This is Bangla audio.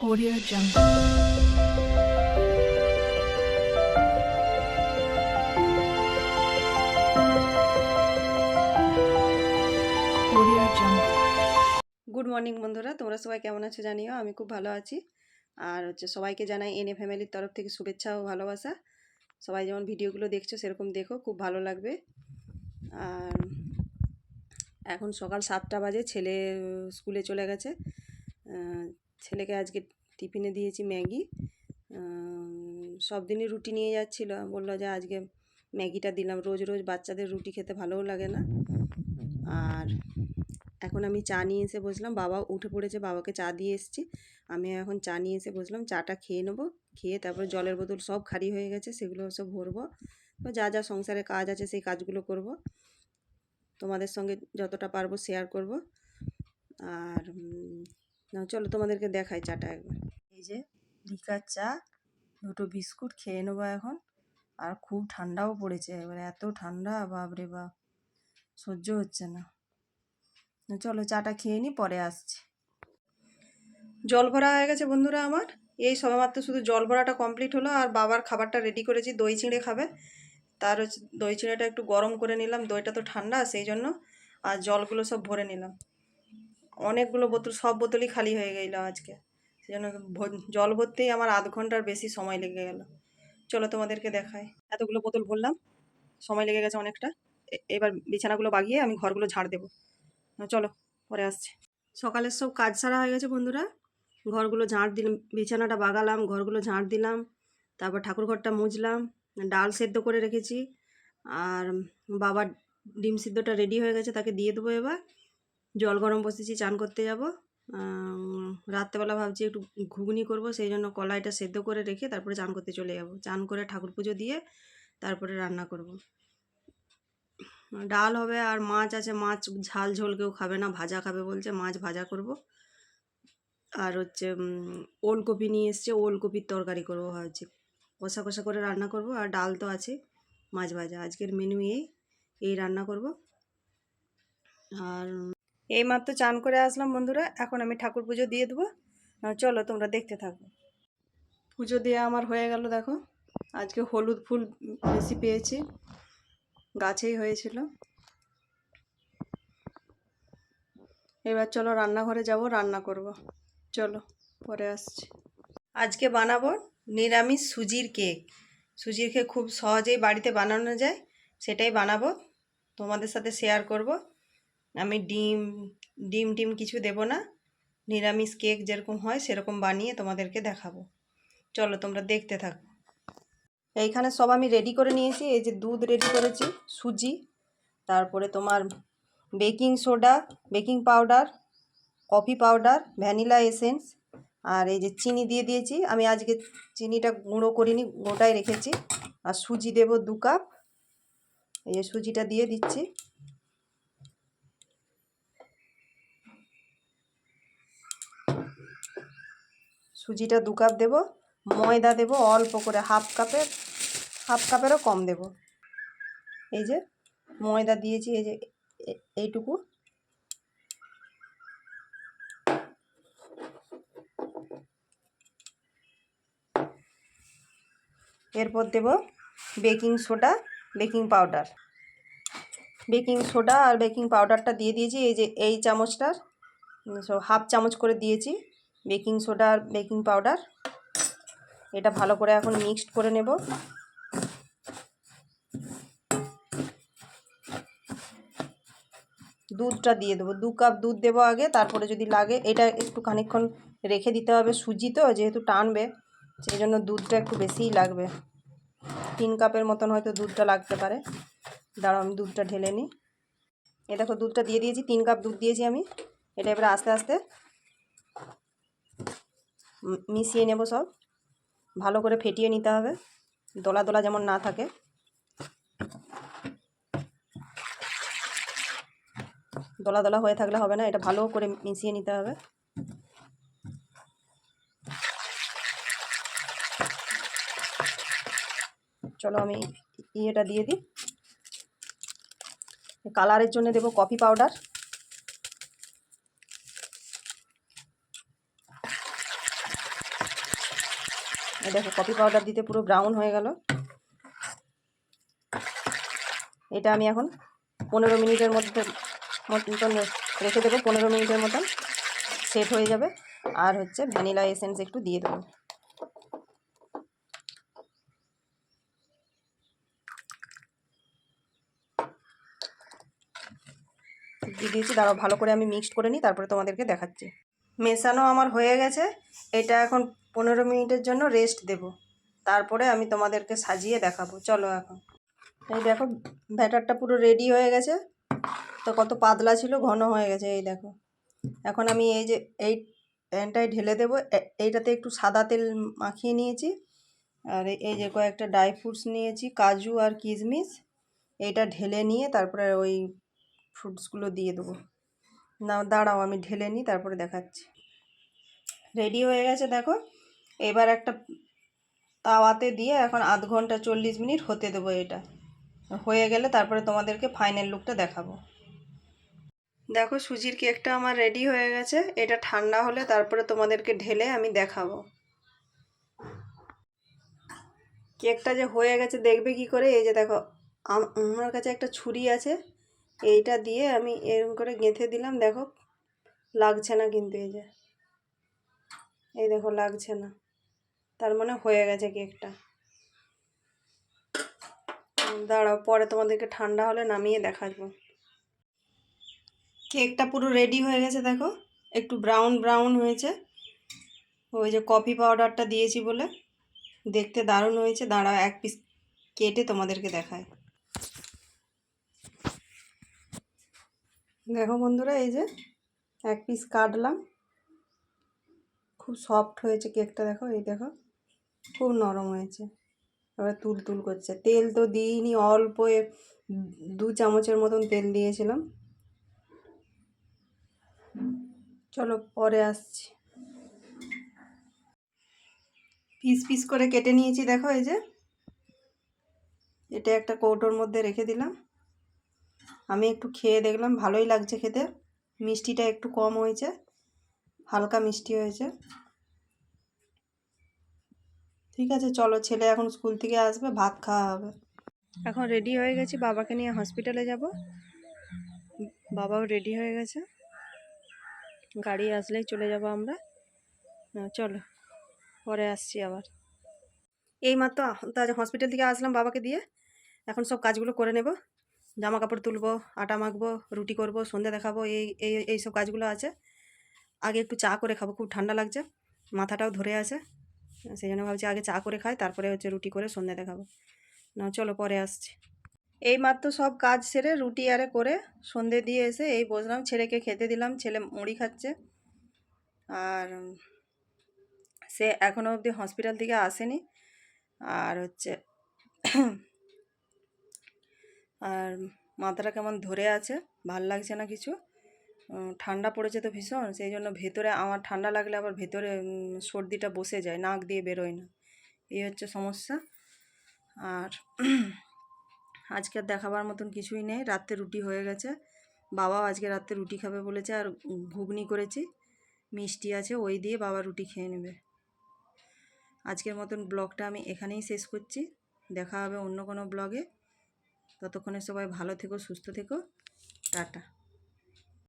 Audio Jungle. গুড মর্নিং বন্ধুরা। তোমরা সবাই কেমন আছো জানিও? আমি খুব ভালো আছি। আর হচ্ছে সবাইকে জানাই এনে ফ্যামিলির তরফ থেকে শুভেচ্ছা ও ভালোবাসা। সবাই যেমন ভিডিওগুলো দেখছ, সেরকম দেখো, খুব ভালো লাগবে। আর এখন সকাল সাতটা বাজে, ছেলে স্কুলে চলে গেছে। ছেলেকে আজকে টিফিনে দিয়েছি ম্যাগি। সব দিনই রুটি নিয়ে যাচ্ছিল। বলল যে আজকে ম্যাগিটা দিলাম। রোজ রোজ বাচ্চাদের রুটি খেতে ভালোও লাগে না। আর এখন আমি চা নিয়ে এসে বসলাম। বাবা উঠে পড়েছে। বাবাকে চা দিয়ে এসেছি। আমি এখন চা নিয়ে এসে বসলাম। চাটা খেয়ে নেব। খেয়ে তারপরে জলের বোতল সব খালি হয়ে গেছে। সেগুলো সব ভরবো। তো যা যা সংসারে কাজ আছে সেই কাজগুলো করব। তোমাদের সঙ্গে যতটা পারব শেয়ার করব। আর না চলো তোমাদেরকে দেখাই চাটা একবার। এই যে, লিকার চা, দুটো বিস্কুট খেয়ে নেব এখন। আর খুব ঠান্ডাও পড়েছে, এবারে এত ঠান্ডা, বাপরে বাপ, সহ্য হচ্ছে না। না চলো চাটা খেয়ে নিই পরে আসছি। জল ভরা হয়ে গেছে বন্ধুরা আমার। এই সবেমাত্র শুধু জল ভরাটা কমপ্লিট হলো, আর বাবার খাবারটা রেডি করেছি, দই চিঁড়ে খাবে। তার হচ্ছে দই চিঁড়েটা একটু গরম করে নিলাম, দইটা তো ঠান্ডা, সেই জন্য। আর জলগুলো সব ভরে নিলাম। অনেকগুলো বোতল, সব বোতলই খালি হয়ে গেল আজকে। সেই জন্য ভ- জল ভরতেই আমার আধ ঘণ্টার বেশি সময় লেগে গেল। চলো তোমাদেরকে দেখায় এতগুলো বোতল ভরলাম, সময় লেগে গেছে অনেকটা। এবার বিছানাগুলো বাগিয়ে আমি ঘরগুলো ঝাড় দেবো। চলো, পরে আসছি। সকালের সব কাজ সারা হয়ে গেছে বন্ধুরা। ঘরগুলো ঝাঁট দিলাম, বিছানাটা বাগালাম, ঘরগুলো ঝাঁট দিলাম। তারপর ঠাকুর ঘরটা মুছলাম ডাল সেদ্ধ করে রেখেছি। আর বাবার ডিম সিদ্ধটা রেডি হয়ে গেছে, তাকে দিয়ে দেবো এবার। জল গরম বসেছি, চান করতে যাব। রাত্রেবেলা ভাবছি একটু ঘুগনি করব, সেই জন্য কলাইটা সেদ্ধ করে রেখে তারপরে চান করতে চলে যাব। চান করে ঠাকুর পুজো দিয়ে তারপরে রান্না করব। ডাল হবে আর মাছ আছে, মাছ ঝাল ঝোল কেউ খাবে না, ভাজা খাবে বলছে, মাছ ভাজা করব। আর হচ্ছে ওলকপি নিয়ে এসছে, ওলকপির তরকারি করব ভাবছি। কষা কষা করে রান্না করব আর ডাল তো আছে, মাছ ভাজা। আজকের মেনু এই এই রান্না করব। আর এই মাত্র চান করে আসলাম বন্ধুরা, এখন আমি ঠাকুর পুজো দিয়ে দেবো। চলো তোমরা দেখতে থাকো। পুজো দিয়ে আমার হয়ে গেল, দেখো। আজকে হলুদ ফুল বেশি পেয়েছি, গাছেই হয়েছিল। এবার চলো রান্নাঘরে যাব, রান্না করব। চলো, পরে আসছি। আজকে বানাবো নিরামিষ সুজির কেক। সুজির কেক খুব সহজেই বাড়িতে বানানো যায়, সেটাই বানাবো। তোমাদের সাথে শেয়ার করব। আমি ডিম ডিম টিম কিছু দেব না। নিরামিষ কেক যেরকম হয় সেরকম বানিয়ে তোমাদেরকে দেখাবো। চলো তোমরা দেখতে থাকো। এইখানে সব আমি রেডি করে নিয়েছি। এই যে দুধ রেডি করেছি, সুজি, তারপরে তোমার baking soda baking powder coffee powder vanilla essence আর এই যে চিনি দিয়ে দিয়েছি। আমি আজকে চিনিটা গুঁড়ো করিনি, গোটায় রেখেছি। আর সুজি দেব দু কাপ। এই যে সুজিটা দিয়ে দিচ্ছি। সুজিটা দু কাপ দেবো, ময়দা দেব অল্প করে হাফ কাপের, হাফ কাপেরও কম দেব। এই যে ময়দা দিয়েছি, এই যে এইটুকু। এরপর দেব baking soda, baking powder. Baking soda আর বেকিং পাউডারটা দিয়ে দিয়েছি, এই যে এই চামচটার হাফ চামচ করে দিয়েছি। বেকিং সোডা আর বেকিং পাউডার। এটা ভালো করে এখন মিক্সড করে নেব। দুধটা দিয়ে দেবো। দু কাপ দুধ দেবো আগে, তারপরে যদি লাগে, এটা একটু খানিকক্ষণ রেখে দিতে হবে সুজি তো, যেহেতু টানবে, সেই জন্য দুধটা একটু বেশিই লাগবে। তিন কাপের মতন হয়তো দুধটা লাগতে পারে। দাঁড়াও, আমি দুধটা ঢেলে নিই। এ দেখো, দুধটা দিয়ে দিয়েছি, তিন কাপ দুধ দিয়েছি আমি। এটা এবারে আস্তে আস্তে মিশিয়ে নেব সব। ভালো করে ফেটিয়ে নিতে হবে। দোলা দোলা যেমন না থাকে। দোলা দোলা হয়ে থাকলে হবে না, এটা ভালো করে মিশিয়ে নিতে হবে। চলো আমি ইয়েটা দিয়ে দিই। কালারের জন্য দেবো কফি পাউডার দেখো কফি পাউডার দিতে পুরো ব্রাউন হয়ে গেল। এটা আমি এখন পনেরো মিনিটের মধ্যে, মতন রেখে দেবো, পনেরো মিনিটের মতন সেট হয়ে যাবে। আর হচ্ছে ভ্যানিলা এসেন্স একটু দিয়ে দেবো। দিয়ে দিয়েছি, দাঁড়াও, ভালো করে আমি মিক্সড করে নিই, তারপরে তোমাদেরকে দেখাচ্ছি। মেশানো আমার হয়ে গেছে। এটা এখন পনেরো মিনিটের জন্য রেস্ট দেব। তারপরে আমি তোমাদেরকে সাজিয়ে দেখাবো। চলো এখন। এই দেখো, ব্যাটারটা পুরো রেডি হয়ে গেছে। তো কত পাতলা ছিল, ঘন হয়ে গেছে, এই দেখো। এখন আমি এই যে, এই প্যানটায় ঢেলে দেবো। এইটাতে একটু সাদা তেল মাখিয়ে নিয়েছি। আর এই যে কয়েকটা ড্রাই ফ্রুটস নিয়েছি, কাজু আর কিশমিশ। এইটা ঢেলে নিয়ে তারপরে ওই ফ্রুটসগুলো দিয়ে দেবো। না, দাঁড়াও, আমি ঢেলে নিই, তারপরে দেখাচ্ছি। রেডি হয়ে গেছে, দেখো। এবার একটা তাওয়াতে দিয়ে এখন আধ ঘণ্টা চল্লিশ মিনিট হতে দেবো এটা। হয়ে গেলে তারপরে তোমাদেরকে ফাইনাল লুকটা দেখাবো। দেখো সুজির কেকটা আমার রেডি হয়ে গেছে। এটা ঠান্ডা হলে তারপরে তোমাদেরকে ঢেলে আমি দেখাবো। কেকটা যে হয়ে গেছে, দেখবে কি করে? এই যে দেখো আমার কাছে একটা ছুরি আছে। এইটা দিয়ে আমি এরকম করে গেঁথে দিলাম। দেখো, লাগছে না কিন্তু এই যে। এই দেখো, লাগছে না। তার মানে হয়ে গেছে কেকটা। দাঁড়াও, পরে তোমাদেরকে ঠান্ডা হলে নামিয়ে দেখাবো। কেকটা পুরো রেডি হয়ে গেছে, দেখো। একটু ব্রাউন ব্রাউন হয়েছে। ওই যে কফি পাউডারটা দিয়েছি বলে। দেখতে দারুণ হয়েছে। দাঁড়াও, এক পিস কেটে তোমাদেরকে দেখায় দেখো বন্ধুরা, এই যে এক পিস কাটলাম। খুব সফট হয়েছে কেকটা, দেখো, এই দেখো। খুব নরম হয়েছে। এবার তুল তুল করছে। তেল তো দিইনি, অল্প দু চামচের মতন তেল দিয়েছিলাম। চলো পরে আসছি। পিস পিস করে কেটে নিয়েছি, দেখো এই যে। এটা একটা কৌটোর মধ্যে রেখে দিলাম। আমি একটু খেয়ে দেখলাম, ভালোই লাগছে খেতে। মিষ্টিটা একটু কম হয়েছে, হালকা মিষ্টি হয়েছে। ঠিক আছে, চলো ছেলে এখন স্কুল থেকে আসবে, ভাত খাওয়া হবে। এখন রেডি হয়ে গেছি, বাবাকে নিয়ে হসপিটালে যাব। বাবাও রেডি হয়ে গেছে। গাড়ি আসলেই চলে যাব আমরা। চলো, পরে আসছি আবার। এই মাত্র তাজ হসপিটাল থেকে আসলাম বাবাকে দিয়ে, এখন সব কাজগুলো করে নেব। জামা কাপড় তুলবো, আটা মাখবো, রুটি করব, সন্ধ্যা দেখাবো এই এই সব কাজগুলো আছে। আগে একটু চা করে খাব, খুব ঠান্ডা লাগছে, মাথাটাও ধরে আছে। সেই জন্য ভাবছি আগে চা করে খাই, তারপরে হচ্ছে রুটি করে সন্ধ্যা দেখাবো। না, চলো পরে আসছি। এই মাত্র সব কাজ সেরে রুটি আরে করে সন্ধে দিয়ে এসে এই বসলাম, ছেলেকে খেতে দিলাম, ছেলে মুড়ি খাচ্ছে। আর সে এখনও অবধি হসপিটাল থেকে আসেনি। আর হচ্ছে আর মাথাটা কেমন ধরে আছে, ভালো লাগছে না কিছু? ঠান্ডা পড়েছে তো ভীষণ, সেই জন্য ভেতরে আমার ঠান্ডা লাগলে আবার ভেতরে সর্দিটা বসে যায়, নাক দিয়ে বেরোয় না। এই হচ্ছে সমস্যা। আর আজকে দেখাবার মতন কিছুই নেই, রাত্রে রুটি হয়ে গেছে। বাবাও আজকে রাত্রে রুটি খাবে বলেছে, আর ঘুগনি করেছি, মিষ্টি আছে, ওই দিয়ে বাবা রুটি খেয়ে নেবে। আজকের মতন ব্লগটা আমি এখানেই শেষ করছি। দেখা হবে অন্য কোনো ব্লগে। ততক্ষণে সবাই ভালো থেকো, সুস্থ থেকো। টাটা।